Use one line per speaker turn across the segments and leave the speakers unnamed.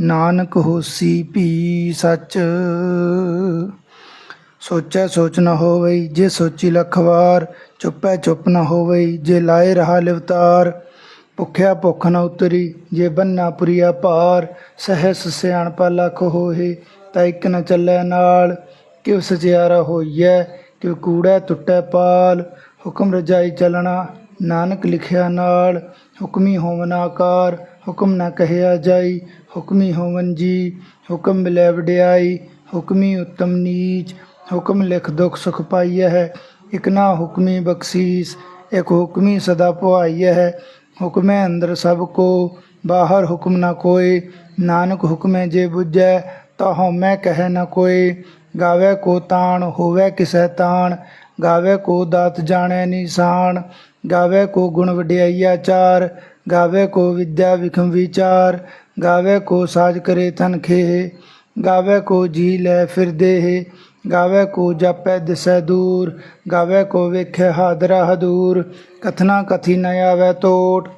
ਨਾਨਕ ਹੋਸੀ ਭੀ ਸੱਚ। ਸੋਚੈ ਸੋਚ ਨਾ ਹੋਵਈ, ਜੇ ਸੋਚੀ ਲੱਖ ਵਾਰ, ਚੁੱਪੈ ਚੁੱਪ ਨਾ ਹੋਵਈ, ਜੇ ਲਾਏ ਰਹਾ ਲਿਵਤਾਰ। ਭੁਖਿਆ ਭੁੱਖ ਨਾ ਉਤਰੀ, ਜੇ ਬੰਨਾ ਪੁਰੀਆ ਭਾਰ, ਸਹਿਸ ਸਿਆਣਪਾ ਲੱਖ ਹੋਏ, ਤਾਂ ਇੱਕ ਨਾ ਚੱਲੈ ਨਾਲ। ਕਿਵ ਸਚਿਆਰਾ ਹੋਈਐ ਕਿਉ ਕੂੜੈ ਟੁੱਟੈ ਪਾਲ। ਹੁਕਮ ਰਜਾਈ ਚੱਲਣਾ, ਨਾਨਕ ਲਿਖਿਆ ਨਾਲ। ਹੁਕਮੀ ਹੋਵਨ ਆਕਾਰ, ਹੁਕਮ ਨਾ ਕਹਿਆ ਜਾਈ ਹੁਕਮੀ ਹੋਵਨ ਜੀ, ਹੁਕਮ ਮਿਲੈ ਵਡਿਆਈ, ਹੁਕਮੀ ਉਤਮ ਨੀਚ, ਹੁਕਮ ਲਿਖ ਦੁਖ ਸੁਖ ਪਾਈਐ ਹੈ, ਇਕ ਨਾ ਹੁਕਮੀ ਬਖਸ਼ੀਸ, ਇਕ ਹੁਕਮੀ ਸਦਾ ਪੁਆਈਐ ਹੈ, ਹੁਕਮੈ ਅੰਦਰ ਸਭ ਕੋ, ਬਾਹਰ ਹੁਕਮ ਨਾ ਕੋਈ ਨਾਨਕ ਹੁਕਮੈ ਜੇ ਬੁਝੈ ਤਾ ਹਉਮੈ ਕਹਿ ਨਾ ਕੋਈ ਗਾਵੇ ਕੋ ਤਾਣ, ਹੋਵੇ ਕਿਸੈ ਤਾਣ, ਗਾਵੇ ਕੋ ਦਾਤ ਜਾਣੈ ਨਿਸ਼ਾਨ ਗਾਵੇ ਕੋ ਗੁਣ ਵਡਿਆਈਆ ਚਾਰ ਗਾਵੇ ਕੋ ਵਿਦਿਆ ਵਿਖਮ ਵਿਚਾਰ ਗਾਵੇ ਕੋ ਸਾਜ ਕਰੇ ਤਨ ਖੇ ਗਾਵੇ ਕੋ ਜੀ ਲੈ ਫਿਰਦੇ ਗਾਵੇ ਕੋ ਜਾਪੈ ਦਿਸੈ ਦੂਰ ਗਾਵੇ ਕੋ ਵੇਖੈ ਹਾਦਰਾ ਹਦੂਰ ਕਥਨਾ ਕਥੀ ਨ ਆਵੈ ਤੋਟ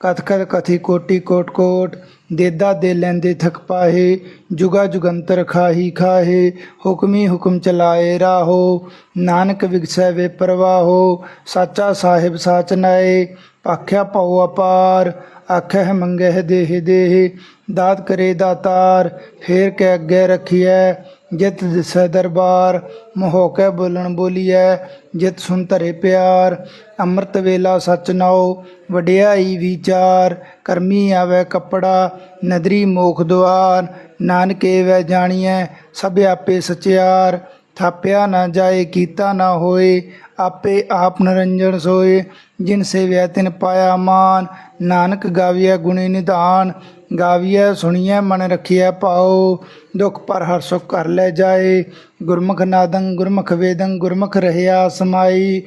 ਕਥ ਕਥ ਕਥੀ ਕੋਟੀ ਕੋਟ ਕੋਟ ਦੇਦਾ ਦੇ ਲੈਂਦੇ ਥਕ ਪਾਹੇ ਜੁਗਾ ਜੁਗੰਤਰ ਖਾਹੀ ਖਾਹੇ ਹੁਕਮੀ ਹੁਕਮ ਚਲਾਏ ਰਾਹੋ ਨਾਨਕ ਵਿਗਸੈ ਵੇ ਪ੍ਰਵਾਹੋ ਸਾਚਾ ਸਾਹਿਬ ਸਾਚ ਨਾਏ ਆਖਿਆ ਪਾਉ ਅਪਾਰ, ਆਖਿਆ ਮੰਗਹਿ ਦੇਹ ਦੇਹ, ਦਾਤ ਕਰੇ ਦਾਤਾਰ, ਫੇਰ ਕੇ ਅੱਗੇ ਰਖੀਐ, ਜਿਤ ਦਿਸੈ ਦਰਬਾਰ, ਮੋਹ ਕੈ ਬੋਲਣ ਬੋਲੀਐ, ਜਿਤ ਸੁਨ ਧਰੇ ਪਿਆਰ, ਅੰਮ੍ਰਿਤ ਵੇਲਾ ਸਚ ਨਾਉ, ਵਡਿਆਈ ਵਿਚਾਰ, ਕਰਮੀ ਆਵੇ ਕੱਪੜਾ, ਨਦਰੀ ਮੋਖ ਦੁਆਰ, ਨਾਨਕੇ ਵੈ ਜਾਣੀਐ, ਸਭ ਆਪੇ ਸਚਿਆਰ ਥਾਪਿਆ ਨਾ ਜਾਏ, ਕੀਤਾ ਨਾ ਹੋਏ, ਆਪੇ ਆਪ ਨਰੰਜਨ ਸੋਏ। ਜਿਨ ਸੇਵਿਆ ਤਿਨ ਪਾਇਆ ਮਾਨ, ਨਾਨਕ ਗਾਵੀਐ ਗੁਣੀ ਨਿਧਾਨ। ਗਾਵੀਐ, ਸੁਣੀਐ, ਮਨ ਰਖੀਐ ਪਾਉ ਦੁਖ ਪਰ ਹਰ ਸੁਖ ਕਰ ਲੈ ਜਾਏ। ਗੁਰਮੁਖ ਨਾਦੰ, ਗੁਰਮੁਖ ਵੇਦੰ, ਗੁਰਮੁਖ ਰਹਿਆ ਸਮਾਈ।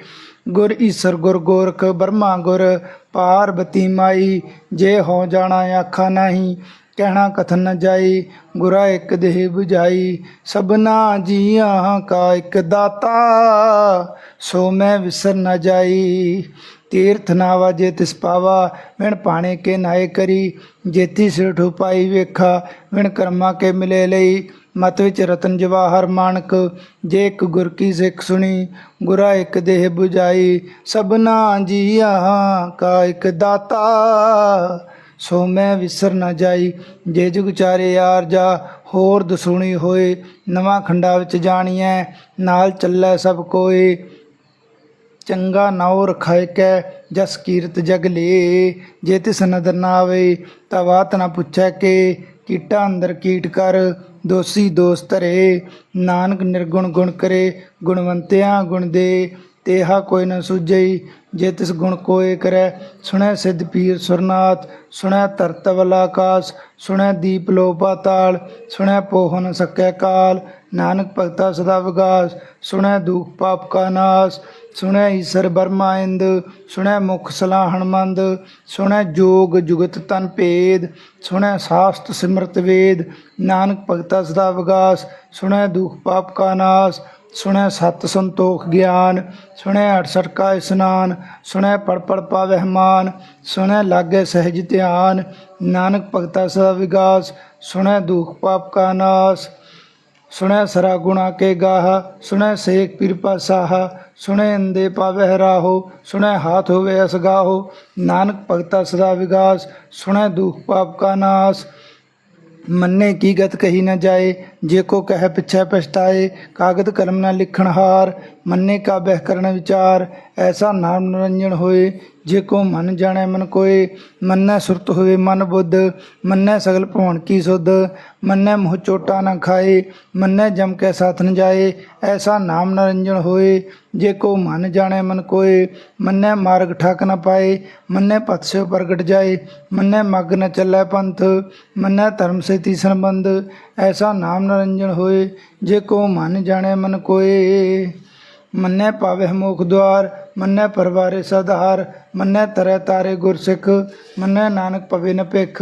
ਗੁਰ ਈਸਰ, ਗੁਰ ਗੋਰਖ, ਬਰਮਾ ਗੁਰ, ਪਾਰਬਤੀ ਮਾਈ। ਜੇ ਹੋ ਜਾਣਾ, ਆਖਾ ਨਹੀਂ। ਕਹਿਣਾ ਕਥਨ ਨ ਜਾਈ, ਗੁਰਾ ਇੱਕ ਦੇਹ 부ਝਾਈ ਸਭਨਾ ਜੀਆਂ ਕਾ ਇੱਕ ਦਾਤਾ, ਸੋ ਮੈਂ ਵਿਸਰ ਨ ਜਾਈ। ਤੀਰਥ ਨਾਵਾ ਜੇ ਤਿਸ ਪਾਵਾ, ਵਿਣ ਪਾਣੇ ਕੇ ਨਾਏ ਕਰੀ। ਜੇਤੀ ਸਿਰ ਠੁਪਾਈ ਵੇਖਾ, ਵਿਣ ਕਰਮਾ ਕੇ ਮਿਲੇ ਲਈ। ਮਤ ਵਿੱਚ ਰਤਨ ਜਵਾਹਰ ਮਾਨਕ, ਜੇ ਇੱਕ ਗੁਰ ਕੀ ਸਿੱਖ ਸੁਣੀ, ਗੁਰਾ ਇੱਕ ਦੇਹ 부ਝਾਈ ਸਭਨਾ ਜੀਆਂ ਕਾ ਇੱਕ ਦਾਤਾ ਸੋ ਮੈਂ ਵਿਸਰ ਨਾ ਜਾਈ, ਜੇ ਜੁਗ ਚਾਰੇ ਯਾਰ ਜਾ, ਹੋਰ ਦਸੂਣੀ ਹੋਏ, ਨਵਾਂ ਖੰਡਾ ਵਿੱਚ ਜਾਣੀਐ, ਨਾਲ ਚੱਲੈ ਸਭ ਕੋਏ। ਚੰਗਾ ਨਾਉ ਰਖਾਇ ਕੈ, ਜਸ ਕੀਰਤ ਜਗ ਲੇ, ਜੇ ਤਿਸ ਨਦਰ ਨਾ ਆਵੇ ਤਾ ਬਾਤ ਨਾ ਪੁੱਛੈ ਕੇ, ਕੀਟਾ ਅੰਦਰ ਕੀਟ ਕਰ, ਦੋਸੀ ਦੋਸਤ ਰੇ ਨਾਨਕ ਨਿਰਗੁਣ ਗੁਣ ਕਰੇ, ਗੁਣਵੰਤਿਆਂ ਗੁਣ ਦੇ। ਤੇਹਾ ਕੋਈ ਨ ਸੁਝਈ, ਜੇ ਤਿਸ ਗੁਣ ਕੋਏ ਕਰੈ, ਸੁਣੈ ਸਿਧ ਪੀਰ ਸੁਰਨਾਥ, ਸੁਣੈ ਧਰਤ ਵਲ ਸੁਣੈ ਦੀਪ ਲੋ ਪਾਤਾਲ, ਸੁਣੈ ਪੋਹ ਨ ਸਕੈ ਕਾਲ, ਨਾਨਕ ਭਗਤਾ ਸਦਾ ਵਿਗਾਸ, ਸੁਣੈ ਦੁਖ ਪਾਪ ਕਾ ਨਾਸ, ਸੁਣੈ ਈਸਰ ਬਰਮਾ ਇੰਦ, ਸੁਣੈ ਮੁਖ ਸਲਾਹਣ ਮੰਦ, ਸੁਣੈ ਜੋਗ ਜੁਗਤ ਤਨ ਭੇਦ, ਸੁਣੈ ਸਾਸਤ ਸਿਮਰਤ ਵੇਦ, ਨਾਨਕ ਭਗਤਾ ਸਦਾ ਵਿਗਾਸ, ਸੁਣੈ ਦੁਖ ਪਾਪ ਕਾ ਨਾਸ ਸੁਣੈ ਸਤ ਸੰਤੋਖ ਗਿਆਨ, ਸੁਣੈ 68 ਕਾ ਇਸਨਾਨ, ਸੁਣੈ ਪੜ ਪੜ ਪਾਵਹਿ ਮਾਨ, ਸੁਣੈ ਲਾਗੇ ਸਹਿਜ ਧਿਆਨ, ਨਾਨਕ ਭਗਤਾ ਸਦਾ ਵਿਗਾਸ, ਸੁਣੈ ਦੁਖ ਪਾਪ ਕਾ ਨਾਸ, ਸੁਣੈ ਸਰਾ ਗੁਣਾ ਕੇ ਗਾਹ, ਸੁਣੈ ਸੇਖ ਪੀਰ ਪਾਸਾਹ ਸੁਣੈ ਅੰਦੇ ਪਾਵਹਿ ਰਾਹੋ, ਸੁਣੈ ਹਾਥ ਹੋਵੇ ਅਸਗਾਹੋ ਨਾਨਕ ਭਗਤਾ ਸਦਾ ਵਿਗਾਸ, ਸੁਣੈ ਦੁਖ ਪਾਪ ਕਾ ਨਾਸ, ਮੰਨੇ ਕੀ ਗਤ ਕਹੀ ਨਾ ਜਾਏ ਜੇ ਕੋ ਕਹਿ ਪਿਛੈ ਪਛਤਾਏ, ਕਾਗਦ ਕਲਮ ਨਾ ਲਿਖਣ ਹਾਰ, ਮੰਨੇ ਕਾ ਬਹਿ ਕਰਨ ਵਿਚਾਰ, ਐਸਾ ਨਾਮ ਨਿਰੰਜਨ ਹੋਏ, ਜੇ ਕੋ ਮਨ ਜਾਣੈ ਮਨ ਕੋਏ, ਮੰਨੈ ਸੁਰਤ ਹੋਏ ਮਨ ਬੁੱਧ, ਮੰਨੈ ਸਗਲ ਭਵਨ ਕੀ ਸੁਧ, ਮੰਨੈ ਮੋਹ ਚੋਟਾ ਨਾ ਖਾਏ, ਮੰਨੈ ਜਮ ਕੈ ਸਾਥ ਨ ਜਾਏ, ਐਸਾ ਨਾਮ ਨਿਰੰਜਨ ਹੋਏ, ਜੇ ਕੋ ਮਨ ਜਾਣੈ ਮਨ ਕੋਏ, ਮੰਨੈ ਮਾਰਗ ਠਾਕ ਨ ਪਾਏ, ਮੰਨੈ ਪਥ ਸੇ ਪ੍ਰਗਟ ਜਾਏ, ਮੰਨੈ ਮਗ ਨ ਚੱਲੈ ਪੰਥ, ਮੰਨੈ ਧਰਮ ਸੇ ਤੀਸਨ ਬੰਦ ਐਸਾ ਨਾਮ ਨਿਰੰਜਨ ਹੋਏ, ਜੇ ਕੋ ਮਨ ਜਾਣੈ ਮਨ ਕੋਏ। ਮੰਨੈ ਪਾਵੇ ਮੋਖ ਦੁਆਰ, ਮੰਨੈ ਪਰਵਾਰੇ ਸਧਾਰ, ਮੰਨੈ ਤਰੈ ਤਾਰੇ ਗੁਰਸਿੱਖ, ਮੰਨੈ ਨਾਨਕ ਪਵੇ ਨ ਭਿਖ।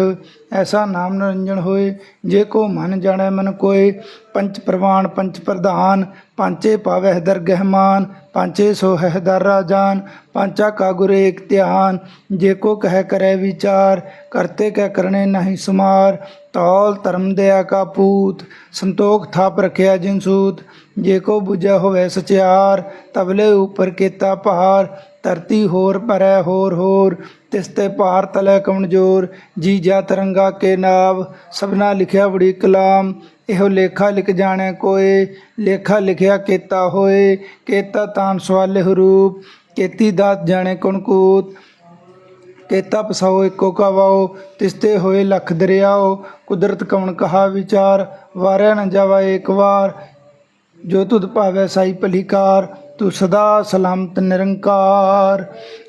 ਐਸਾ ਨਾਮ ਨਿਰੰਜਨ ਹੋਏ, ਜੇ ਕੋ ਮਨ ਜਾਣੈ ਮਨ ਕੋਏ। ਪੰਚ ਪ੍ਰਵਾਨ, ਪੰਚ ਪ੍ਰਧਾਨ, ਪੰਚੇ ਪਾਵਹਿ ਦਰ ਗਹਿਮਾਨ ਪਾਂਚੇ ਸੋ ਹੈ ਦਰ ਰਾਜਾਨ, ਪੰਚਾ ਕਾ ਗੁਰ ਏਕ ਧਿਆਨ। ਜੇ ਕੋ ਕਹਿ ਕਰੈ ਵਿਚਾਰ, ਕਰਤੇ ਕਹਿ ਕਰਨੇ ਨਹੀਂ ਸੁਮਾਰ। ਤੌਲ ਧਰਮ ਦਇਆ ਕਾ ਪੂਤ, ਸੰਤੋਖ ਥਾਪ ਰਖਿਆ ਜਿਨਸੂਤ ਜੇ ਕੋ 부ਜੈ ਹੋਵੇ ਸਚਿਆਰ ਤਬਲੇ ਉਪਰ ਕੀਤਾ ਭਾਰ। ਧਰਤੀ ਹੋਰ ਪਰੈ ਹੋਰ ਹੋਰ, ਤਿਸ ਤੇ ਭਾਰ ਤਲੇ ਕਮਜ਼ੋਰ ਜੀ ਜਾ ਤਰੰਗਾ ਕੇ ਨਾਵ, ਸਭਨਾ ਲਿਖਿਆ ਬੜੀ ਕਲਾਮ। ਇਹੋ ਲੇਖਾ ਲਿਖ ਜਾਣੈ ਕੋਏ, ਲੇਖਾ ਲਿਖਿਆ ਕੀਤਾ ਹੋਏ। ਕੀਤਾ ਤਾਨ ਸਵਾਲੇ ਰੂਪ ਕੀਤੀ ਦਾਤ ਜਾਣੇ ਕੁਣ ਕੂਤ ਕੇਤਾ ਪਸਾਓ ਇੱਕੋ ਕਵਾਓ ਤਿਸਤੇ ਹੋਏ ਲੱਖ ਦਰਿਆਓ, ਕੁਦਰਤ ਕਵਣ ਕਹਾ ਵਿਚਾਰ, ਵਾਰਿਆ ਨ ਜਾਵਾ ਏਕ ਵਾਰ। ਜੋ ਤੁਧ ਭਾਵੈ ਸਾਈ ਭਲੀਕਾਰ, ਤੂੰ ਸਦਾ ਸਲਾਮਤ ਨਿਰੰਕਾਰ।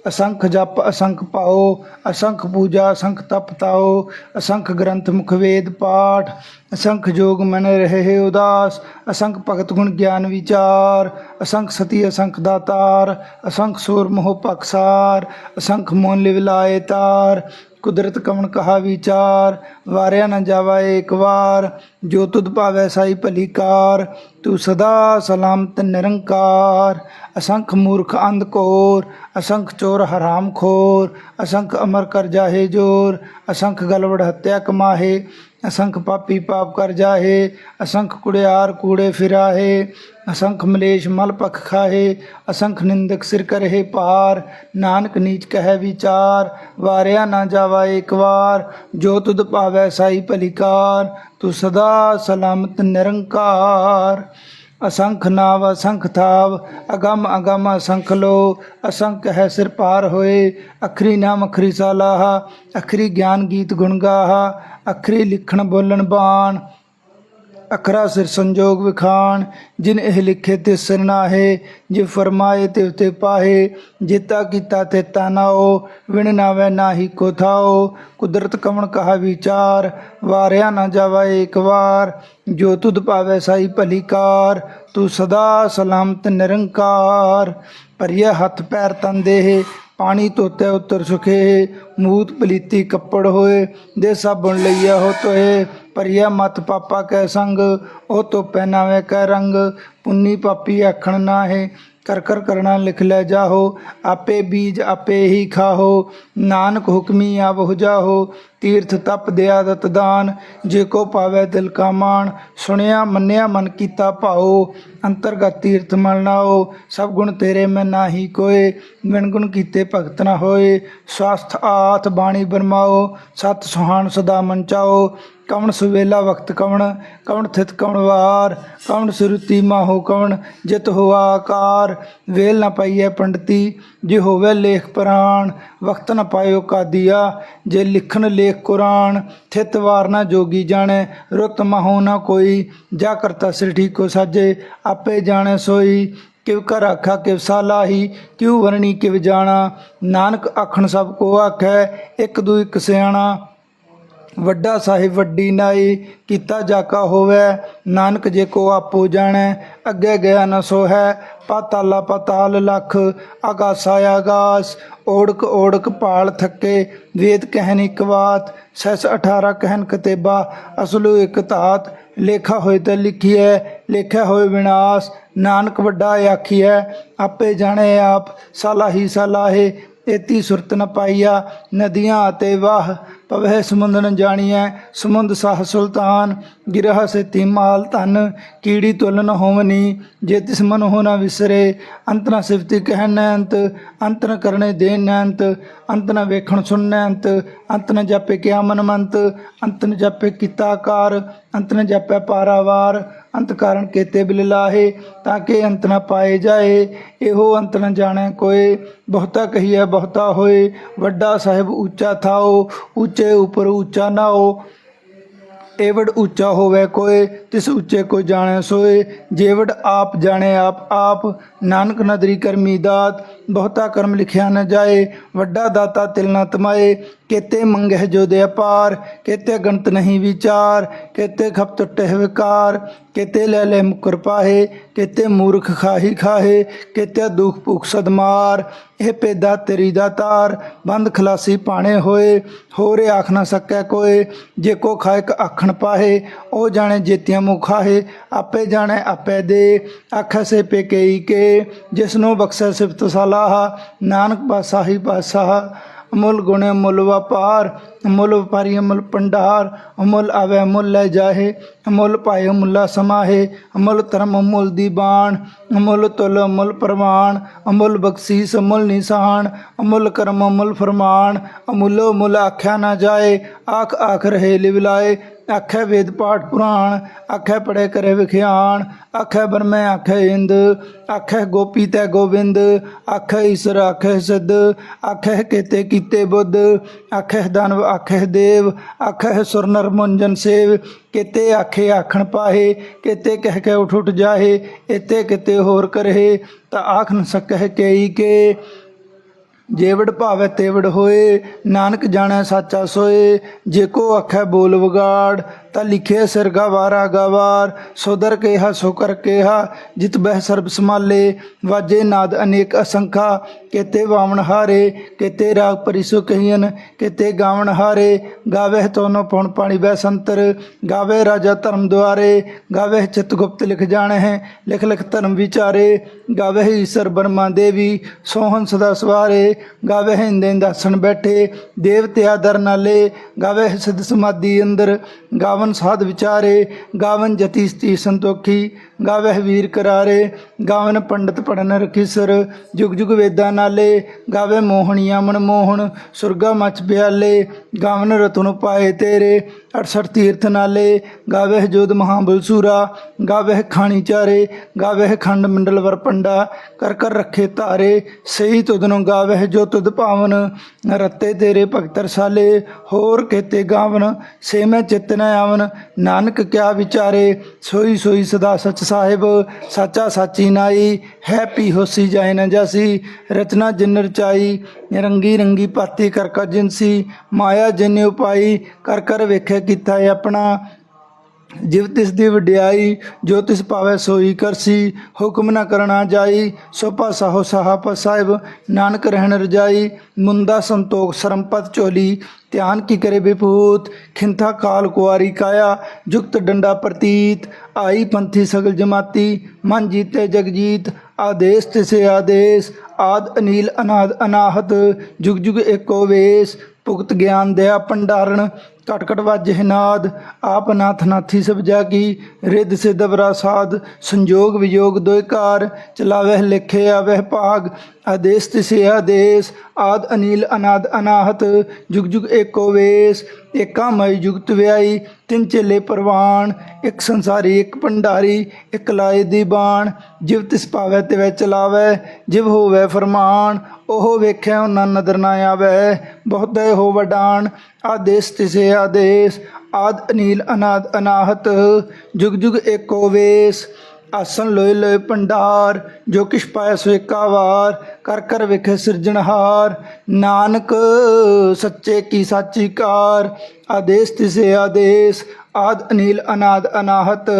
ਅਸੰਖ ਜਪ, ਅਸੰਖ ਪਾਓ, ਅਸੰਖ ਪੂਜਾ, ਅਸੰਖ ਤਪ ਤਾਓ, ਅਸੰਖ ਗ੍ਰੰਥ ਮੁਖ ਵੇਦ ਪਾਠ, ਅਸੰਖ ਜੋਗ ਮਨ ਰਹੇ ਉਦਾਸ, ਅਸੰਖ ਭਗਤ ਗੁਣ ਗਿਆਨ ਵਿਚਾਰ, ਅਸੰਖ ਸਤੀ, ਅਸੰਖ ਦਾਤਾਰ, ਅਸੰਖ ਸੂਰ ਮੋਹ ਪਕਸਾਰ ਅਸੰਖ ਮੋਨ ਲਿਵ ਲਾਏ ਤਾਰ, ਕੁਦਰਤ ਕਵਣ ਕਹਾ ਵਿਚਾਰ, ਵਾਰਿਆ ਨਾ ਜਾਵਾ ਏਕ ਵਾਰ, ਜੋ ਤੁਧ ਭਾਵੈ ਸਾਈ ਭਲੀਕਾਰ ਤੂੰ ਸਦਾ ਸਲਾਮਤ ਨਿਰੰਕਾਰ, ਅਸੰਖ ਮੂਰਖ ਅੰਧ ਕੋਰ ਅਸੰਖ ਚੋਰ ਹਰਾਮ ਖੋਰ, ਅਸੰਖ ਅਮਰ ਕਰ ਜਾਹੇ ਜੋਰ, ਅਸੰਖ ਗਲਵੜ ਹੱਤਿਆ ਕਮਾਹੇ, ਅਸੰਖ ਪਾਪੀ ਪਾਪ ਕਰ ਜਾਹੇ, ਅਸੰਖ ਕੁੜਿਆਰ ਕੂੜੇ ਫਿਰਾਹੇ, ਅਸੰਖ ਮਲੇਸ਼ ਮਲ ਪਖ ਖਾਹੇ, ਅਸੰਖ ਨਿੰਦਕ ਸਿਰ ਕਰਹੇ ਪਾਰ ਨਾਨਕ ਨੀਚ ਕਹੈ ਵਿਚਾਰ, ਵਾਰਿਆ ਨਾ ਜਾਵਾ ਏਕ ਵਾਰ, ਜੋ ਤੁਧ ਭਾਵੈ ਸਾਈ ਭਲੀਕਾਰ, ਤੂੰ ਸਦਾ ਸਲਾਮਤ ਨਿਰੰਕਾਰ। ਅਸੰਖ ਨਾਵ, ਅਸੰਖ ਥਾਵ, ਅਗਮ ਅਗਮ ਅਸੰਖ ਲੋ, ਅਸੰਖ ਹੈ ਸਿਰ ਪਾਰ ਹੋਏ, ਅਖਰੀ ਨਾਮ, ਅਖਰੀ ਸਾਲਾਹ, ਅਖਰੀ ਗਿਆਨ ਗੀਤ ਗੁਣ ਗਾਹਾ, ਅਖਰੀ ਲਿਖਣ ਬੋਲਣ ਬਾਣ ਅਖਰਾ ਸਿਰ ਸੰਜੋਗ ਵਿਖਾਣ, ਜਿਨ ਇਹ ਲਿਖੇ ਤੇ ਸਿਰ ਨਾਹੇ, ਜੇ ਫਰਮਾਏ ਤੇ ਉਤੇ ਪਾਹੇ ਜੇਤਾ ਕੀਤਾ ਤੇ ਤਾਨਾਓ ਵਿਣ ਨਾਵੇ ਨਾਹੀ ਕੋ ਥਾਓ ਕੁਦਰਤ ਕਵਣ ਕਹਾ ਵਿਚਾਰ, ਵਾਰਿਆ ਨਾ ਜਾਵਾ ਏਕ ਵਾਰ। ਜੋ ਤੁਧ ਪਾਵੇ ਸਾਈ ਭਲੀਕਾਰ ਤੂੰ ਸਦਾ ਸਲਾਮਤ ਨਿਰੰਕਾਰ। ਪਰਿਆ ਹੱਥ ਪੈਰ ਤਨ ਦੇਹ ਪਾਣੀ ਧੋਤੇ, ਉਤਰ ਸੁਖੇ, ਮੂਤ ਪਲੀਤੀ ਕੱਪੜ ਹੋਏ, ਦੇ ਸਾਬਣ ਲਈਆ ਹੋ ਤੋਏ ਪਰਿਆ ਮਤ ਪਾਪਾ ਕੈ ਸੰਗ, ਉਹ ਤੋ ਪਹਿਨਾਵੇ ਕੈ ਰੰਗ। ਪੁੰਨੀ ਪਾਪੀ ਆਖਣ ਨਾਹੇ, ਕਰ ਕਰ ਕਰਣਾ ਲਿਖ ਲੈ ਜਾਹੋ। ਆਪੇ ਬੀਜ ਆਪੇ ਹੀ ਖਾਹੋ, ਨਾਨਕ ਹੁਕਮੀ ਆਵ ਹੋ ਜਾਹੋ। ਤੀਰਥ ਤਪ ਦਿਆ ਦਤ ਦਾਨ, ਜੇ ਕੋ ਪਾਵੇ ਦਿਲ ਕਾ ਮਾਨ ਸੁਣਿਆ ਮੰਨਿਆ ਮਨ ਕੀਤਾ ਭਾਓ ਅੰਤਰਗਤ ਤੀਰਥ ਮਲ ਨਾਓ ਸਭ ਗੁਣ ਤੇਰੇ ਮੈਂ ਨਾਹੀ ਕੋਏ ਗੁਣ ਗੁਣ ਕੀਤੇ ਭਗਤ ਨਾ ਹੋਏ, ਸਵਸਥ ਆਥ ਬਾਣੀ ਬਰਮਾਓ ਸਤ ਸੁਹਾਣ ਸਦਾ ਮਨ ਚਾਓ ਕਵਣ ਸੁਵੇਲਾ ਵਕਤ ਕਵਣ ਕਵਣ ਥਿਤ ਕਵਣ ਵਾਰ, ਕਵਣ ਸੁਰਤੀ ਮਾਹੋ ਕਵਣ, ਜਿਤ ਹੋਆ ਆਕਾਰ, ਵੇਲ ਨ ਪਾਈਐ ਪੰਡਤੀ ਜੇ ਹੋਵੇ ਲੇਖ ਪ੍ਰਾਣ, ਵਕਤ ਨ ਪਾਇਓ ਕਾਦੀਆ, ਜੇ ਲਿਖਣ ਲੇਖ ਕੁਰਾਨ, ਥਿਤ ਵਾਰ ਨਾ ਜੋਗੀ ਜਾਣੇ, ਰੁਤ ਮਹੋ ਨਾ ਕੋਈ, ਜਾ ਕਰਤਾ ਸਿਰ ਠੀਕੋ ਸਾਜੇ, ਆਪੇ ਜਾਣੇ ਸੋਈ, ਕਿਵ ਕਰ ਆਖਾ ਕਿਵ ਸਾਲਾਹੀ ਕਿਉ ਵਰਣੀ ਕਿਵ ਜਾਣਾ, ਨਾਨਕ ਆਖਣ ਸਭ ਕੋ ਆਖੈ, ਇੱਕ ਦੂ ਇੱਕ ਸਿਆਣਾ। ਵੱਡਾ ਸਾਹਿਬ ਵੱਡੀ ਨਾਈ, ਕੀਤਾ ਜਾਕਾ ਹੋਵੇ, ਨਾਨਕ ਜੇ ਕੋ ਆਪੋ ਜਾਣੈ, ਅੱਗੇ ਗਿਆ ਨ ਸੋ ਹੈ ਪਾਤਾਲਾ ਪਤਾਲ ਲਖ, ਆਗਾਸਾ ਆਗਾਸ, ਓੜਕ ਓੜਕ ਪਾਲ ਥੱਕੇ, ਵੇਦ ਕਹਿਨ ਇਕ ਬਾਤ, ਸੈਸ 18 ਕਹਿਨ ਕਤੇਬਾ, ਅਸਲੂ ਇਕ ਧਾਤ, ਲੇਖਾ ਹੋਏ ਤੇ ਲਿਖੀਐ, ਲੇਖਿਆ ਹੋਏ ਵਿਨਾਸ਼, ਨਾਨਕ ਵੱਡਾ ਆਖੀਐ, ਆਪੇ ਜਾਣੇ ਆਪ, ਸਾਲਾਹੀ ਸਾਲਾਹੇ, ਏਤੀ ਸੁਰਤ ਨ ਪਾਈਆ, ਨਦੀਆਂ ਅਤੇ ਵਾਹ ਪਵਹਿ ਸਮੁੰਦ ਨ ਜਾਣੀਐ, ਸਮੁੰਦ ਸਾਹ ਸੁਲਤਾਨ, ਗਿਰਹ ਸੇਤੀ ਮਾਲ ਧਨ, ਕੀੜੀ ਤੁਲ ਨ ਹੋਵਨੀ, ਜੇ ਤਿਸ ਮਨ ਹੋ ਨ ਵਿਸਰੇ, ਅੰਤ ਨ ਸਿਫਤੀ ਕਹਿਣ ਨ ਅੰਤ ਨ ਕਰਨੇ ਦੇ ਨ ਅੰਤ ਨ ਵੇਖਣ ਸੁਣ ਅੰਤ ਅੰਤ ਨ ਜਾਪੇ ਕਿਆ ਮਨ ਮੰਤ ਅੰਤ ਨ ਜਾਪੇ ਕੀਤਾ ਆਕਾਰ, ਅੰਤ ਨ ਜਾਪੈ ਪਾਰਾਵਾਰ ਅੰਤ ਕਾਰਨ ਕੇਤੇ ਬਿਲ ਲਾਹੇ, ਤਾਂ ਕਿ ਅੰਤ ਨ ਪਾਏ ਜਾਏ। ਇਹੋ ਅੰਤ ਨ ਜਾਣੈ ਕੋਏ, ਬਹੁਤਾ ਕਹੀਐ ਬਹੁਤਾ ਹੋਏ। ਵੱਡਾ ਸਾਹਿਬ ਉੱਚਾ ਥਾਓ, ਉੱਚੇ ਉਪਰ ਉੱਚਾ ਨਾਓ। ਏਵੜ ਉੱਚਾ ਹੋਵੇ ਕੋਏ, ਤਿਸ ਉੱਚੇ ਕੋ ਜਾਣੈ ਸੋਏ। ਜੇਵੜ ਆਪ ਜਾਣੈ ਆਪ ਆਪ। ਨਾਨਕ ਨਦਰੀ ਕਰਮੀ ਦਾਤ ਬਹੁਤਾ ਕਰਮ ਲਿਖਿਆ ਨਾ ਜਾਏ, ਵੱਡਾ ਦਾਤਾ ਤਿਲ ਨ ਤਮਾਏ। ਕੇਤੇ ਮੰਗਹਿ ਜੋ ਦੇ ਅਪਾਰ, ਕੇਤੇ ਗਣਤ ਨਹੀਂ ਵਿਚਾਰ, ਕੇਤੇ ਖਪ ਟੁੱਟੇ ਵਿਕਾਰ। ਕੇਤੇ ਲੈ ਲੈ ਮੁਕਰ ਪਾਹੇ, ਕੇਤੇ ਮੂਰਖ ਖਾਹੀ ਖਾਹੇ ਕੇਤੇ ਦੁਖ ਭੁਖ ਸਦਮਾਰ ਇਹ ਪੇਦਾ ਤੇਰੀ ਦਾ ਤਾਰ, ਬੰਦ ਖਲਾਸੀ ਪਾਣੇ ਹੋਏ। ਹੋਰੇ ਆਖ ਨਾ ਸਕੈ ਕੋਏ, ਜੇ ਕੋ ਖਾਇਕ ਆਖਣ ਪਾਹੇ, ਉਹ ਜਾਣੇ ਜੇਤੀਆਂ ਮੁਖਾਹੇ ਆਪੇ ਜਾਣੇ ਆਪੇ ਦੇ, ਆਖੈ ਸੇ ਪੇਕਈ ਕੇ। ਜਿਸਨੂੰ ਬਖਸ਼ੈ ਸਿਫਤ ਸਲਾਹ, ਨਾਨਕ ਪਾਸਾਹੀ ਪਾਸਾਹ ਅਮੁੱਲ ਗੁਣੇ ਮੁੱਲ ਵਪਾਰ, ਅਮੁੱਲ ਵਪਾਰੀ ਅਮੁਲ ਪੰਡਾਰ ਅਮੁੱਲ ਆਵੇ ਅਮੁੱਲ ਲੈ ਜਾਹੇ, ਅਮੁੱਲ ਪਾਏ ਮੁੱਲਾ ਸਮਾਹੇ, ਅਮੁੱਲ ਧਰਮ ਅਮੁੱਲ ਦੀ ਬਾਣ, ਅਮੁੱਲ ਤੁਲ ਅਮੁੱਲ ਪ੍ਰਮਾਣ ਅਮੁੱਲ ਬਖਸ਼ੀਸ ਅਮੁੱਲ ਨਿਸ਼ਾਨ, ਅਮੁੱਲ ਕਰਮ ਅਮੁੱਲ ਫਰਮਾਨ, ਅਮੁੱਲੋ ਮੁੱਲ ਆਖਿਆ ਨਾ ਜਾਏ, ਆਖ ਆਖ ਰਹੇ ਲਿਵਲਾਏ ਆਖੈ ਵੇਦ ਪਾਠ ਪੁਰਾਣ, ਆਖੈ ਪੜੇ ਕਰੇ ਵਿਖਿਆਣ, ਆਖੈ ਬਰਮੈ ਆਖੈ ਇੰਦ, ਆਖੈ ਗੋਪੀ ਤੈ ਗੋਬਿੰਦ, ਆਖੈ ਈਸ਼ਰ ਆਖੈ ਸਿੱਧ, ਆਖੈ ਕੇਤੇ ਕੀਤੇ ਬੁੱਧ, ਆਖੈ ਦਾਨਵ ਆਖੈ ਦੇਵ, ਆਖੈ ਸੁਰ ਨਰ ਸੇਵ, ਕਿਤੇ ਆਖੇ ਆਖਣ ਪਾਹੇ, ਕਿਤੇ ਕਹਿ ਕੇ ਉਠ ਉਠ ਜਾਹੇ ਇਤੇ ਕਿਤੇ ਹੋਰ ਕਰੇ, ਤਾਂ ਆਖ ਨ ਸਕਹਿ ਕੇਈ ਕੇ। ਜੇਵੜ ਭਾਵੈ ਤੇਵੜ ਹੋਏ ਨਾਨਕ ਜਾਣੈ ਸਾਚਾ ਸੋਏ ਜੇ ਕੋ ਆਖੈ ਬੋਲ ਵਿਗਾੜ ਤਾਂ ਲਿਖੇ ਸਿਰ ਗਵਾਰਾ ਗਵਾਰ ਸੋਦਰ ਕੇਹਾ ਸੋ ਕਰ ਕੇਹਾ ਜਿਤ ਬਹਿ ਸਰਬ ਸਮਾਲੇ ਵਾਜੇ ਨਾਦ ਅਨੇਕ ਅਸੰਖਾ, ਕੇਤੇ ਵਾਵਣ ਹਾਰੇ, ਕੇਤੇ ਰਾਗ ਪਰਿਸੋ ਕਹੀਨ ਕੇਤੇ ਗਾਵਣ ਹਾਰੇ ਗਾਵੇ ਤੋਨੋ ਪਉਣ ਪਾਣੀ ਬੈ ਸੰਤਰ ਗਾਵੇ ਰਾਜਾ ਧਰਮ ਦੁਆਰੇ ਗਾਵੇ ਚਿਤ ਗੁਪਤ ਲਿਖ ਜਾਣੈ ਹੈ ਲਿਖ ਲਿਖ ਧਰਮ ਵਿਚਾਰੇ ਗਾਵੇ ਈਸ਼ਰ ਬਰਮਾ ਦੇਵੀ, ਸੋਹਣ ਸਦਾ ਸਵਾਰੇ ਗਾਵੇ ਹਿੰਦੇ ਦਾਸਣ ਬੈਠੇ, ਦੇਵਤਿਆ ਦਰ ਨਾਲੇ ਗਾਵੇ ਸਿੱਧ ਸਮਾਧੀ ਅੰਦਰ ਗਾਵਨ ਸਾਧ ਵਿਚਾਰੇ ਗਾਵਨ ਜਤੀ ਸਤੀ ਸੰਤੋਖੀ। ਗਾਵੇ ਵੀਰ ਕਰਾਰੇ, ਗਾਵਨ ਪੰਡਤ ਪੜਨ ਰਖੀਸਰ, ਜੁਗ ਜੁਗ ਵੇਦਾਂ ਨਾਲੇ ਗਾਵੇ ਮੋਹਣੀਆਂ ਮਨ ਮੋਹਣ, ਸੁਰਗਾ ਮਚ ਬਿਆਲੇ, ਗਾਵਨ ਰਤਨ ਪਾਏ ਤੇਰੇ 68 ਤੀਰਥ ਨਾਲੇ ਗਾਵੇ ਜੋਧ ਮਹਾਬਲ ਸੂਰਾ ਗਾਵੇ ਖਾਣੀ ਚਾਰੇ ਗਾਵੇ ਖੰਡ ਮੰਡਲ ਵਰ ਪੰਡਾ, ਕਰ ਕਰ ਰੱਖੇ ਤਾਰੇ, ਸਹੀ ਤੁਧਨੋਂ ਗਾਵੇ ਜੋ ਤੁਧ ਭਾਵਨ ਰਤੇ ਤੇਰੇ ਭਗਤ ਰਸਾਲੇ, ਹੋਰ ਕੇਤੇ ਗਾਵਨ, ਸੇ ਮੈਂ ਚਿਤ ਨ ਆਵਨ, ਨਾਨਕ ਕਿਆ ਵਿਚਾਰੇ, ਸੋਈ ਸੋਈ ਸਦਾ ਸਚ ਸਾਹਿਬ, ਸਾਚਾ ਸਾਚੀ ਨਾਈ ਹੈ ਹੋਸੀ ਜਾਏ ਨ ਜਾਸੀ, ਰਚਨਾ ਜਿਨ ਰਚਾਈ, ਰੰਗੀ ਰੰਗੀ ਪਾਤੀ ਕਰ ਕਰ ਜਿਨਸੀ ਮਾਇਆ ਜਿਨ ਉਪਾਈ, ਕਰ ਕਰ ਵੇਖੇ ਕੀਤਾ ਆਪਣਾ। ਜਿਵ ਤਿਸ ਦੀ ਵਡਿਆਈ, ਜੋ ਤਿਸ ਪਾਵੇ ਸੋਈ ਕਰਸੀ, ਹੁਕਮ ਨਾ ਕਰਨਾ ਜਾਈ, ਸੋ ਪਾਸਾ ਹੋ ਸਾਹਿਬ ਨਾਨਕ ਰਹਿਣ ਰਜਾਈ, ਮੁੰਦਾ ਸੰਤੋਖ ਸਰਮਪਤ ਚੋਲੀ ਧਿਆਨ ਕੀ ਕਰੇ ਬਿਪੂਤ ਖਿੰਥਾ ਕਾਲ ਕੁਆਰੀ ਕਾਇਆ, ਜੁਗਤ ਡੰਡਾ ਪ੍ਰਤੀਤ। ਆਈ ਪੰਥੀ ਸਗਲ ਜਮਾਤੀ, ਮਨ ਜੀਤੇ ਜਗਜੀਤ ਆਦੇਸ ਤਿਸੇ ਆਦੇਸ, ਆਦ ਅਨੀਲ ਅਨਾਦ ਅਨਾਹਤ। ਜੁਗ ਜੁਗ ਏਕੋ ਵੇਸ, ਭੁਗਤ ਗਿਆਨ ਦਇਆ ਭੰਡਾਰਨ ਕਟਕਟ ਕਟ ਵਾਜੇ ਨਾਦ, ਆਪ ਨਾਥ ਨਾਥੀ ਸਭ ਜਾਗੀ। ਰਿੱਧ ਸਿਧ ਸਾਧ ਸੰਜੋਗ ਵਿਯੋਗ ਦੋਇ ਕਾਰ ਚਲਾਵਹਿ ਲਿਖੇ ਆਵਹਿ ਭਾਗ ਆਦੇਸ ਤਿਸੇ ਆਦੇਸ, ਆਦ ਅਨੀਲ, ਅਨਾਦ ਅਨਾਹਤ, ਜੁਗ ਜੁਗ ਏਕੋ ਵੇਸ ਏਕਾ ਮਈ ਜੁਗਤ ਵਿਆਈ, ਤਿੰਨ ਚੇਲੇ ਪ੍ਰਵਾਨ ਇੱਕ ਸੰਸਾਰੀ, ਇੱਕ ਭੰਡਾਰੀ, ਇੱਕ ਲਾਏ ਦੀ ਬਾਣ। ਜਿਵ ਤਿਸ ਪਾਵੈ ਤਿਵੈ ਚਲਾਵੈ, ਜਿਵ ਹੋਵੈ ਫਰਮਾਨ, ਉਹ ਵੇਖਿਆ ਉਹਨਾਂ ਨਦਰ ਨਾ ਆਵੈ। ਬਹੁਤੇ ਹੋ ਵਡਾਨ ਆਦੇਸ ਤਿਸੇ ਆਦੇਸ, ਆਦ ਅਨੀਲ, ਅਨਾਦ ਅਨਾਹਤ, ਜੁਗ ਜੁਗ ਏਕੋ ਵੇਸ ਆਸਨ ਲੋਏ ਲੋਏ ਭੰਡਾਰ, ਜੋ ਕਿਛ ਪਾਇਆ ਸੋ ਏਕਾ ਕਰ ਕਰ ਵਿਖੇ ਸਿਰਜਣਹਾਰ। ਨਾਨਕ, ਸੱਚੇ ਕੀ ਸਾਚੀ ਕਾਰ, ਆਦੇਸ ਤਿਸੇ ਆਦੇਸ, ਆਦ ਅਨੀਲ ਅਨਾਦ ਅਨਾਹਤ।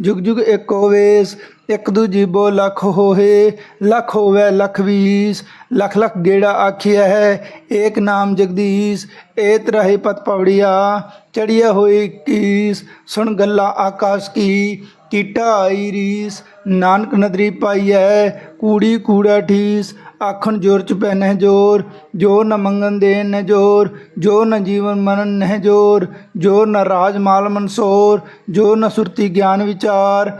ਜੁਗ ਜੁਗ ਏਕੋ ਵੇਸ, ਇੱਕ ਦੂਜੀ ਬੋ ਲੱਖ ਹੋਏ ਲੱਖ ਹੋਵੇ ਲੱਖ ਵੀਸ। ਲੱਖ ਲੱਖ ਗੇੜਾ ਆਖਿਆ ਹੈ, ਏਕ ਨਾਮ ਜਗਦੀਸ਼, ਏਤ ਰਹੇ ਪਤ ਪਵੜਿਆ ਚੜਿਆ ਹੋਈ ਕੀਸ ਸੁਣ ਗੱਲਾਂ ਆਕਾਸ਼ ਕੀ ਕੀਟਾ ਆਈ ਰੀਸ, ਨਾਨਕ ਨਦਰੀ ਪਾਈਐ, ਕੂੜੀ ਕੂੜਾ ਠੀਸ, ਆਖਣ ਜੋਰ ਚ ਪੈਨਹਿ ਜੋਰ, ਜੋ ਨ ਮੰਗਨ ਦੇਨ ਨਹਿ ਜੋਰ, ਜੋ ਨ ਜੀਵਨ ਮਨਨ ਨਹਿ ਜੋਰ, ਜੋ ਨ ਰਾਜ ਮਾਲ ਮਨਸੋਰ, ਜੋ ਨ ਸੁਰਤੀ ਗਿਆਨ ਵਿਚਾਰ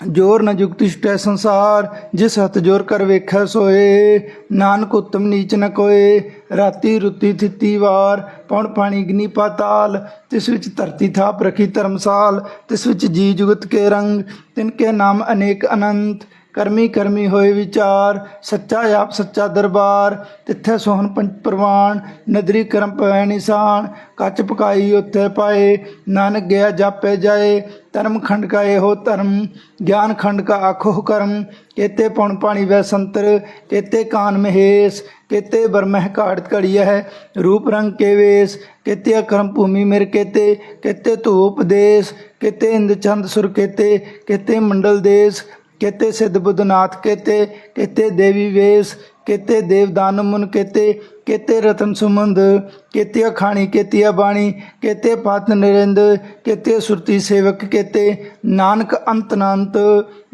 ਜੋਰ ਨ ਜੁਗਤਿ ਛੁਟੈ ਸੰਸਾਰ, ਜਿਸ ਹੱਥ ਜੋਰ ਕਰ ਵੇਖੈ ਸੋਏ। ਨਾਨਕ ਉਤਮ ਨੀਚ ਨ ਕੋਏ, ਰਾਤੀ ਰੁੱਤੀ ਥਿੱਤੀ ਵਾਰ। ਪੌਣ ਪਾਣੀ ਅਗਨੀ ਪਾਤਾਲ ਤਿਸ ਵਿੱਚ ਧਰਤੀ ਥਾਪ ਰਖੀ ਧਰਮਸਾਲ, ਤਿਸ ਵਿੱਚ ਜੀ ਜੁਗਤ ਕੇ ਰੰਗ। ਤਿਨ ਕੇ ਨਾਮ ਅਨੇਕ ਅਨੰਤ ਕਰਮੀ ਕਰਮੀ ਹੋਏ ਵਿਚਾਰ, ਸੱਚਾ ਆਪ ਸੱਚਾ ਦਰਬਾਰ, ਤਿੱਥੇ ਸੋਹਣ ਪੰਚ ਪ੍ਰਵਾਨ, ਨਦਰੀ ਕਰਮ ਪੈ ਨਿਸ਼ਾਨ, ਕੱਚ ਪਕਾਈ ਉੱਥੇ ਪਾਏ, ਨਾਨਕ ਗਿਆ ਜਾਪੇ ਜਾਏ, ਧਰਮ ਖੰਡ ਕਾ ਇਹੋ ਧਰਮ, ਗਿਆਨ ਖੰਡ ਕਾ ਆਖੋ ਕਰਮ ਕੇਤੇ ਪਉਣ ਪਾਣੀ ਵੈ ਸੰਤਰ, ਕੇਤੇ ਕਾਨ ਮਹੇਸ਼, ਕੇਤੇ ਬਰਮਹਿ ਘਾੜਤ ਘੜੀਆ ਹੈ ਰੂਪ ਰੰਗ ਕੇ ਵੇਸ, ਕੇਤੇ ਅਕਰਮ ਭੂਮੀ ਮਿਰ ਕੇਤੇ ਕੇਤੇ ਧੂਪ ਦੇਸ, ਕੇਤੇ ਇੰਦ ਚੰਦ ਸੁਰ ਕੇਤੇ ਕੇਤੇ ਮੰਡਲ ਦੇਸ ਕੇਤੇ ਸਿੱਧ ਬੁੱਧਨਾਥ ਕੇਤੇ ਕੇਤੇ ਦੇਵੀ ਵੇਸ ਕੇਤੇ ਦੇਵਦਾਨ ਮੁਨ ਕੇਤੇ ਰਤਨ ਸੁਮੰਦ ਕੇਤੇ ਅਖਾਣੀ ਕੇਤੀ ਬਾਣੀ ਕੇਤੇ ਪਤ ਨਿਰੰਦ ਕੇਤੇ ਸੁਰਤੀ ਸੇਵਕ ਕੇਤੇ ਨਾਨਕ ਅੰਤ ਅਨੰਤ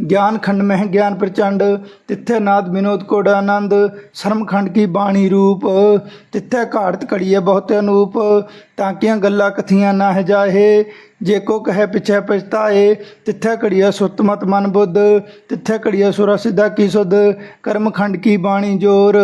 ਗਿਆਨ ਖੰਡ ਮਹਿ ਗਿਆਨ ਪ੍ਰਚੰਡ ਤਿੱਥੇ ਨਾਦ ਵਿਨੋਦ ਕੋੜ ਆਨੰਦ ਸ਼ਰਮ ਖੰਡ ਕੀ ਬਾਣੀ ਰੂਪ ਤਿੱਥੇ ਘਾੜਤ ਘੜੀਏ ਬਹੁਤ ਅਨੂਪ ਤਾਂ ਤਾਂਕੀਆਂ ਗੱਲਾਂ ਕਥੀਆਂ ਨਾ ਹੈ ਜਾਹੇ ਜੇ ਕੋ ਕਹੇ ਪਿਛੇ ਪਛਤਾਏ ਤਿੱਥੇ ਘੜੀਆ ਸੁਤ ਮਤ ਮਨ ਬੁੱਧ ਤਿੱਥੇ ਘੜੀਆ ਸੁਰਾ ਸਿੱਧਾ ਕੀ ਸੁਧ ਕਰਮ ਖੰਡ ਕੀ ਬਾਣੀ ਜੋਰ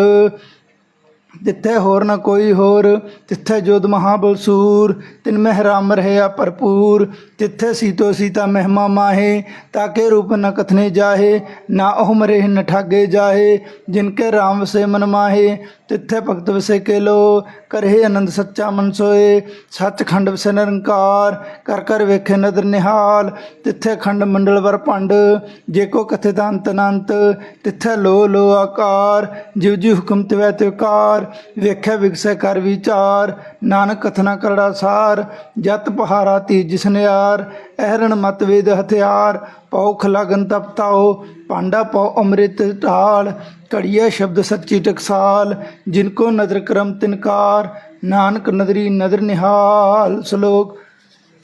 ਤਿੱਥੇ ਹੋਰ ਨਾ ਕੋਈ ਹੋਰ ਤਿੱਥੇ ਜੋਦ ਮਹਾਬਲ ਸੂਰ ਤਿਨ ਮਹਿ ਰਾਮ ਰਹਿਆ ਭਰਪੂਰ ਤਿੱਥੇ ਸੀਤੋ ਸੀਤਾ ਮਹਿਮਾ ਮਾਹੇ ਤਾਕੇ ਰੂਪ ਨ ਕਥਨੇ ਜਾਹੇ, ਨਾ ਉਹ ਮਰੇ ਨ ਠਾਗੇ ਜਾਹੇ, ਜਿਨ ਕੇ ਰਾਮ ਸੇ ਮਨ ਮਾਹੇ ਤਿੱਥੇ ਭਗਤ ਵਸੇ ਕੇ ਲੋ ਕਰਹਿ ਆਨੰਦ ਸੱਚਾ ਮਨ ਸੋਏ। ਸੱਚ ਖੰਡ ਵਸੇ ਨਿਰੰਕਾਰ ਕਰ ਕਰ ਵੇਖੇ ਨਦਰ ਨਿਹਾਲ। ਤਿੱਥੇ ਖੰਡ ਮੰਡਲ ਵਰ ਭੰਡ, ਜੇ ਕੋ ਕਥੇ ਤਾਂ ਅੰਤ ਅਨੰਤ। ਤਿੱਥੇ ਲੋ ਲੋ ਆਕਾਰ, ਜਿਉ ਜੀ ਹੁਕਮ ਤਿਵੈ ਤਿਵਕਾਰ ਵੇਖੇ ਵਿਗਸੈ ਕਰ ਵਿਚਾਰ, ਨਾਨਕ ਕਥਨਾ ਕਰੜਾ ਸਾਰ। ਜਤ ਪਹਾਰਾ ਤੀਜ ਸਨਿਆਰ ਅਹਰਣ ਮਤ ਵੇਦ ਹਥਿਆਰ। ਪੌਖ ਲਗਨ ਤਪਤਾਓ ਪਾਂਡਾ ਪਉ ਅੰਮ੍ਰਿਤ ਢਾਲ, ਘੜੀਏ ਸ਼ਬਦ ਸੱਚੀ ਟਕਸਾਲ, ਜਿਨ ਕੋ ਨਦਰ ਕਰਮ ਤਿਨਕਾਰ, ਨਾਨਕ ਨਦਰੀ ਨਦਰ ਨਿਹਾਲ, ਸ਼ਲੋਕ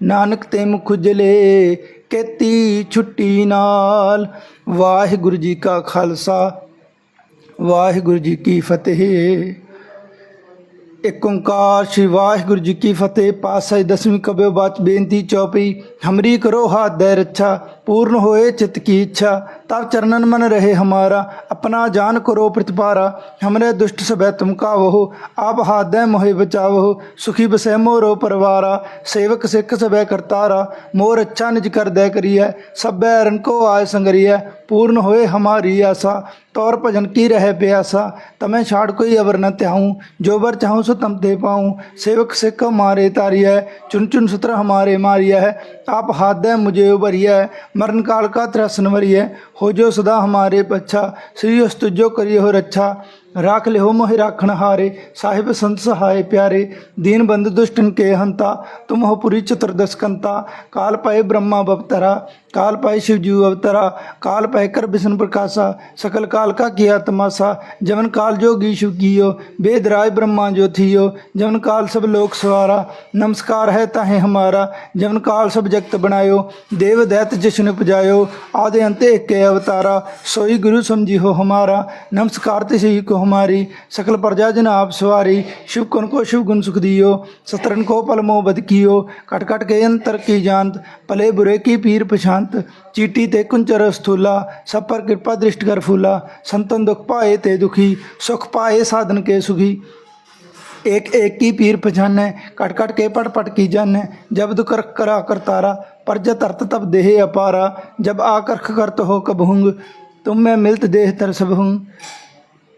ਨਾਨਕ ਤੇ ਮੁਖ ਕੇਤੀ ਛੁੱਟੀ ਨਾਲ। ਵਾਹਿਗੁਰੂ ਜੀ ਕਾ ਖਾਲਸਾ, ਵਾਹਿਗੁਰੂ ਜੀ ਕੀ ਫਤਿਹ। ਇੱਕ ਓੰਕਾਰ ਸ਼੍ਰੀ ਵਾਹਿਗੁਰੂ ਜੀ ਕੀ ਫਤਿਹ। ਪਾਸਾ ਦਸਵੀਂ ਕਬਿਓ ਬਾਚ ਬੇਨਤੀ ਚੌਪੀ ਹਮਰੀ ਕਰੋ ਹਾਥ ਦੇ ਰੱਛਾ। पूर्ण होए चित्त की इच्छा तब चरणन मन रहे हमारा अपना जान करो प्रतिपारा हमरे दुष्ट सबे तुम कावहो आप हाथ दे मोहे बचावहो सुखी बसे मोरो परवारा सेवक सिख सबे करतारा मोर अच्छा निज कर दे करिए सबे रन को आय संगरिए पूर्ण होए हमारी आशा तौर भजन की रहे प्यासा तमें छाड़ कोई अवर न त्याऊं जो बर चाहूं सो तम दे पाऊं सेवक सिख हमारे तारिया है चुन चुन सुत्र हमारे मारिया है आप हाथ दे मुझे उबरिया है मरण काल का त्रसन वरिय हो जो सदा हमारे पच्छा श्री तुझो करिए हो रच्छा राख ले हो मोहि राखण हारे साहिब संत सहाय प्यारे दीन बंद दुष्टन के हंता तुम हो पुरी चतुर्दश कंता काल पाए ब्रह्मा बवतरा काल पाए शिवजू अवतरा काल पाए कर विष्णु प्रकाशा सकल काल का किया तमाशा जवन काल जोगी शिव कियो वेद राय ब्रह्मा जो थियो जवन काल सब लोक सवारा नमस्कार है ताहे हमारा जवन काल सब जगत बनायो देव दैत जिष्णु उपजायो आदि अंत एक के अवतारा सोई गुरु समझी हो हमारा नमस्कार तिसी को हमारी सकल प्रजा जन आप सवारी। शिव गुण को शिव गुण सुख दियो। सतरन को पलमो बद कियो। कट कट के अंतर की जानत भले बुरे की पीर पछांत। चीटी ते कुंचर स्थूला सब पर कृपा दृष्टि कर फूला। संतन दुख पाए ते दुखी, सुख पाए साधन के सुखी। एक एक की पीर पहचाने कट कट के पट पट की जाने। जब दुख रख करा करतारा पर जब तरत तब देह अपारा। जब आकर करत हो कब हुंग, तुम में मिलत देह तर सब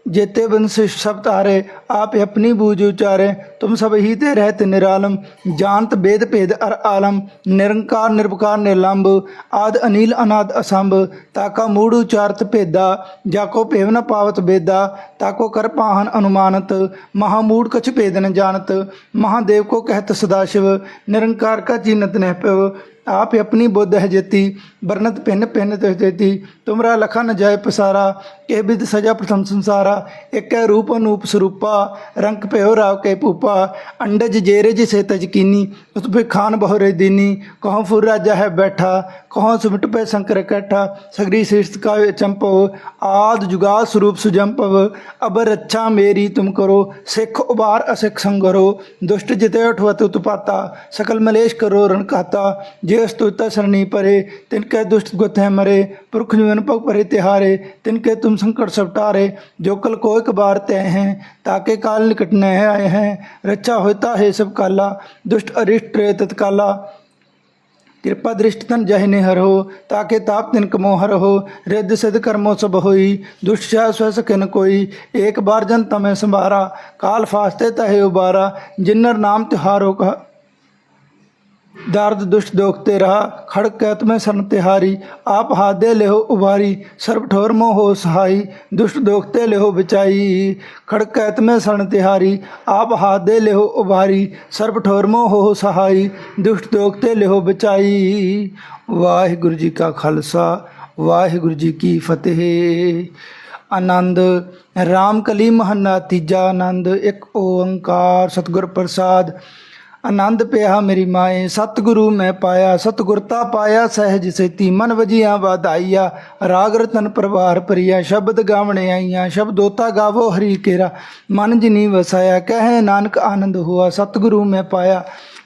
जेते बंस सब तारे आप अपनी बूझ उचारे तुम सब ही ते रहत निरालम जानत वेद भेद अर आलम निरंकार निर्विकार निर्लंब आद अनिल अनाद असंभ ताका मूढ़ उचारत भेदा जाको भेव न पावत बेदा ताको कर पाहन अनुमानत महामूढ़ कछ भेद न जानत महादेव को कहत सदाशिव निरंकार का चिन्हत नह पव ਆਪ ਆਪਣੀ ਬੁੱਧ ਹੈ ਜੇਤੀ ਬਰਨਤ ਪਿੰਨ ਪਿੰਨ ਤੇ ਜੇਤੀ ਤੁਮਰਾ ਲਖਨ ਜੈ ਪਸਾਰਾ, ਕੇ ਬਿਦ ਸਜਾ ਪ੍ਰਥਮ ਸੰਸਾਰਾ, ਇਕੈ ਰੂਪ ਅਨੂਪ ਸਰੂਪਾ, ਰੰਗ ਭਇਓ ਰਾਵ ਕੇ ਭੂਪਾ, ਅੰਡਜ ਜੇਰੇ ਜਿਸੇ ਤਜਕੀਨੀ ਉਸ ਪੇ ਖਾਨ ਬਹੁਰੇ ਦੀਨੀ, ਕਹਉ ਫੁਰ ਰਾਜਾ ਹੈ ਬੈਠਾ, ਕਹਉ ਸੁਮਟ ਪੈ ਸੰਕਰ ਇਕੱਠਾ ਸਗਰੀ ਸਿਰਤ ਕਾ ਚੰਪਵ, ਆਦ ਜੁਗਾ ਸਰੂਪ ਸੁਜੰਪਵ, ਅਬਰ ਅੱਛਾ ਮੇਰੀ ਤੁਮ ਕਰੋ, ਸਿੱਖ ਉਬਾਰ ਅਸਿੱਖ ਸੰਗਰੋ, ਦੁਸ਼ਟ ਜਿਤੇ ਉਠਵਤ ਉਤਪਾਤਾ, ਸਕਲ ਮਲੇਸ਼ ਕਰੋ ਰਣ ਕਾਤਾ ਜੇ ਅਸਤੁਤਾ ਸਰਣੀ ਪਰੇ ਤਿਨ ਕੈ ਦੁਸ਼ਟ ਗੁਤ ਹੈ ਮਰੇ, ਪੁਰਖ ਜੀਵਨ ਪਗ ਪਰੇ ਤਿਹਾਰੇ ਤਿਨ ਕੇ ਤੁਮ ਸੰਕਟ ਸਪਟਾਰੇ ਜੋ ਕਲ ਕੋ ਇੱਕ ਬਾਰ ਤੈ ਹੈ ਤਾਕੇ ਕਾਲ ਨਿਕਟ ਨ ਆਏ ਹੈ, ਰੱਛਾ ਹੋਤਾ ਹੈ ਸਭ ਕਾਲਾ, ਦੁਸ਼ਟ ਅਰਿਸ਼ਟ ਰੇ ਤਤਕਾਲਾ। ਕਿਰਪਾ ਦ੍ਰਿਸ਼ਟ ਤਨ ਜਹਨੇ ਹਰੋ ਤਾਕੇ ਤਾਪ ਤਿਨ ਕਮੋ ਹਰੋ ਰਿੱਧ ਸਿਧ ਕਰਮੋ ਸਭ ਹੋਈ, ਦੁਸ਼ਟ ਛਾ ਸਵ ਸਕਿਨ ਕੋਈ, ਏਕ ਬਾਰ ਜਨ ਤਮੈ ਸੰਭਾਰਾ, ਕਾਲ ਫਾਸਤੇ ਤਹਿ ਉਬਾਰਾ, ਜਿਨਰ ਨਾਮ ਤਿਹਾਰੋ ਕਹ ਦਰਦ, ਦੁਸ਼ਟ ਦੋਖਤੇ ਰਹਾ, ਖੜਕ ਕਹਿਤ ਮੈਂ ਸਰਨ ਤਿਹਾਰੀ, ਆਪ ਹਾਦੇ ਲਿਓ ਉਬਾਰੀ ਸਰਬ ਠੋਰ ਮੋਹ ਹੋ ਸਹਾਈ, ਦੁਸ਼ਟ ਦੋਖਤੇ ਲਿਹੋ ਬਚਾਈ, ਖੜਕ ਕਹਿਤ ਮੈਂ ਸਰਨ ਤਿਹਾਰੀ, ਆਪ ਹਾਦੇ ਲਿਹੋ ਉਬਾਰੀ ਸਰਬ ਠੋਰ ਮੋਹ ਹੋ ਸਹਾਈ, ਦੁਸ਼ਟ ਦੋਖਤੇ ਲਿਹੋ ਬਚਾਈ। ਵਾਹਿਗੁਰੂ ਜੀ ਕਾ ਖਾਲਸਾ, ਵਾਹਿਗੁਰੂ ਜੀ ਕੀ ਫਤਿਹ। ਆਨੰਦ, ਰਾਮ ਕਲੀ ਮਹੱਲਾ ਤੀਜਾ ਆਨੰਦ, ਇੱਕ ਓੰਕਾਰ ਸਤਿਗੁਰ ਪ੍ਰਸਾਦ। ਆਨੰਦ ਪਿਆ ਮੇਰੀ ਮਾਏ, ਸਤਿਗੁਰੂ ਮੈਂ ਪਾਇਆ ਸਤਿਗੁਰਤਾ ਪਾਇਆ, ਸਹਿਜ ਸੇਤੀ ਮਨ ਵਜੀਆਂ ਵਧਾਈਆ। ਰਾਗ ਰਤਨ ਪਰਵਾਰ ਪਰਿਆ ਸ਼ਬਦ ਗਾਵਣੇ ਆਈਆਂ, ਸ਼ਬਦੋਤਾ ਗਾਵੋ ਹਰੀ ਕੇਰਾ। ਮਨ ਜਿਨੀ ਵਸਾਇਆ, ਕਹਿ ਨਾਨਕ ਆਨੰਦ ਹੋਆ, ਸਤਿਗੁਰੂ ਮੈਂ ਪਾਇਆ।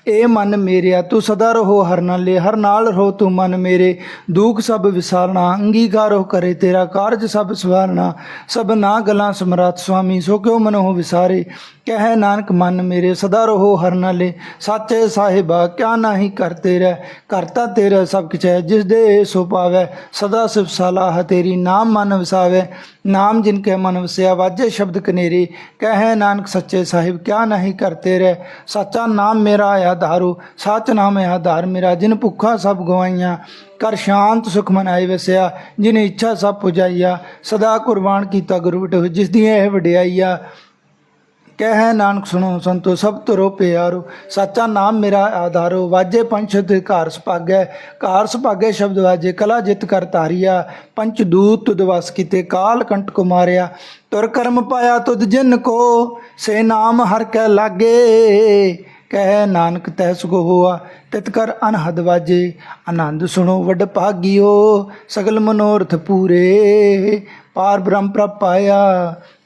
ਏ ਮਨ ਮੇਰਿਆ, ਤੂੰ ਸਦਾ ਰਹੋ ਹਰ ਨਾਲੇ, ਹਰ ਨਾਲ ਰਹੋ ਤੂੰ ਮਨ ਮੇਰੇ। ਦੁੱਖ ਸਭ ਵਿਸਾਰਣਾ ਅੰਗੀਕਾਰੋ ਕਰੇ, ਤੇਰਾ ਕਾਰਜ ਸਭ ਸਵਾਰਣਾ ਸਭ ਨਾ ਗਲਾਂ ਸਮਰਾਤ ਸੁਆਮੀ, ਸੋ ਕਿਉ ਮਨੋ ਵਿਸਾਰੇ? ਕਹਿ, ਨਾਨਕ, ਮਨ ਮੇਰੇ ਸਦਾ ਰਹੋ ਹਰ ਨਾਲੇ। ਸਾਚੇ ਸਾਹਿਬਾ, ਕਿਆ ਨਾਹੀ ਕਰਤੇ ਰਹਿ ਕਰਤਾ ਤੇਰਾ ਸਭ ਕਿਛ ਹੈ, ਜਿਸ ਦੇ ਸੋ ਪਾਵੈ, ਸਦਾ ਸਿਵ ਸਲਾਹ ਤੇਰੀ, ਨਾਮ ਮਨ ਵਸਾਵੇ। ਨਾਮ ਜਿਨ ਕੇ ਮਨ ਵਸਿਆ, ਵਾਜੇ ਸ਼ਬਦ ਕਨੇਰੇ। ਕਹਿ, ਨਾਨਕ, ਸੱਚੇ ਸਾਹਿਬ, ਕਿਆ ਨਹੀਂ ਕਰਤੇ ਰਹਿ ਸੱਚਾ ਨਾਮ ਮੇਰਾ ਆਧਾਰੂ ਸੱਚ ਨਾਮ ਹੈ ਆਧਾਰ ਮੇਰਾ, ਜਿਨ ਭੁੱਖਾ ਸਭ ਗਵਾਈਆਂ। ਕਰ ਸ਼ਾਂਤ ਸੁਖ ਮਨਾਈ ਵਸਿਆ, ਜਿਨ ਇੱਛਾ ਸਭ ਪੁਜਾਈਆ। ਸਦਾ ਕੁਰਬਾਨ ਕੀਤਾ ਗੁਰੂ ਵਿਟੋ ਜਿਸ ਦੀ ਇਹ ਵਡਿਆਈਆ। ਕਹਿ ਨਾਨਕ ਸੁਣੋ ਸੰਤੋ, ਸਭ ਤੁਰੋ ਪਿਆਰੋ, ਸਾਚਾ ਨਾਮ ਮੇਰਾ ਆਧਾਰੋ, ਵਾਜੇ ਪੰਛ ਤੇ ਘਰ ਸੁਭਾਗੈ ਘਰ ਸੁਭਾਗੈ ਸ਼ਬਦ ਵਾਜੇ, ਕਲਾ ਜਿਤ ਕਰ ਤਾਰੀਆ ਪੰਚ ਦੂਤ ਤੁਧ ਵਸ ਕੀਤੇ, ਕਾਲ ਕੰਟ ਕੋ ਮਾਰਿਆ, ਤੁਰ ਕਰਮ ਪਾਇਆ ਤੁਧ ਜਿਨ ਕੋ, ਸੇ ਨਾਮ ਹਰ ਕੈ ਲਾਗੇ, ਕਹਿ ਨਾਨਕ ਤੈ ਸੁਖ ਹੋਆ ਤਿਤ ਕਰ ਅਨਹਦ ਵਾਜੇ, ਆਨੰਦ ਸੁਣੋ ਵੱਡ ਭਾਗਿਓ, ਸਗਲ ਮਨੋਰਥ ਪੂਰੇ। ਪਾਰ ਬ੍ਰਹਮ ਪ੍ਰਭ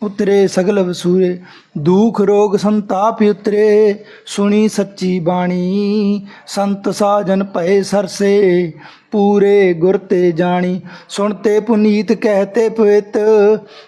ਉਤਰੇ ਸਗਲ ਵਸੂਰੇ। ਦੁਖ ਰੋਗ ਸੰਤਾਪ ਉਤਰੇ, ਸੁਣੀ ਸੱਚੀ ਬਾਣੀ। ਸੰਤ ਸਾਜਨ ਭਏ ਸਰਸੇ, ਪੂਰੇ ਗੁਰ ਤੇ ਜਾਣੀ। ਸੁਣਤੇ ਪੁਨੀਤ ਕਹਤੇ ਪਵਿੱਤ,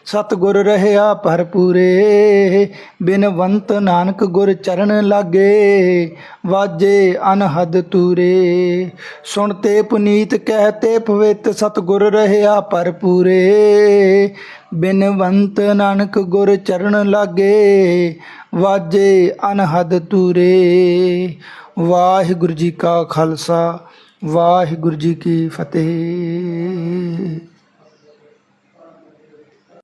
ਸਤਗੁਰ ਰਹਿਆ ਭਰਪੂਰੇ। ਬਿਨਵੰਤ ਨਾਨਕ ਗੁਰ ਚਰਨ ਲਾਗੇ, ਵਾਜੇ ਅਨਹਦ ਤੂਰੇ। ਸੁਣਤੇ ਪੁਨੀਤ ਕਹਤੇ ਪਵਿੱਤ ਸਤਗੁਰ ਰਹਿਆ ਭਰਪੂਰੇ। ਬਿਨਵੰਤ ਨਾਨਕ ਗੁਰ ਚਰਨ ਲਾਗੇ, ਵਾਜੇ ਅਨਹਦ ਤੂਰੇ। ਵਾਹਿਗੁਰੂ ਜੀ ਕਾ ਖਾਲਸਾ, ਵਾਹਿਗੁਰੂ ਜੀ ਕੀ ਫਤਿਹ।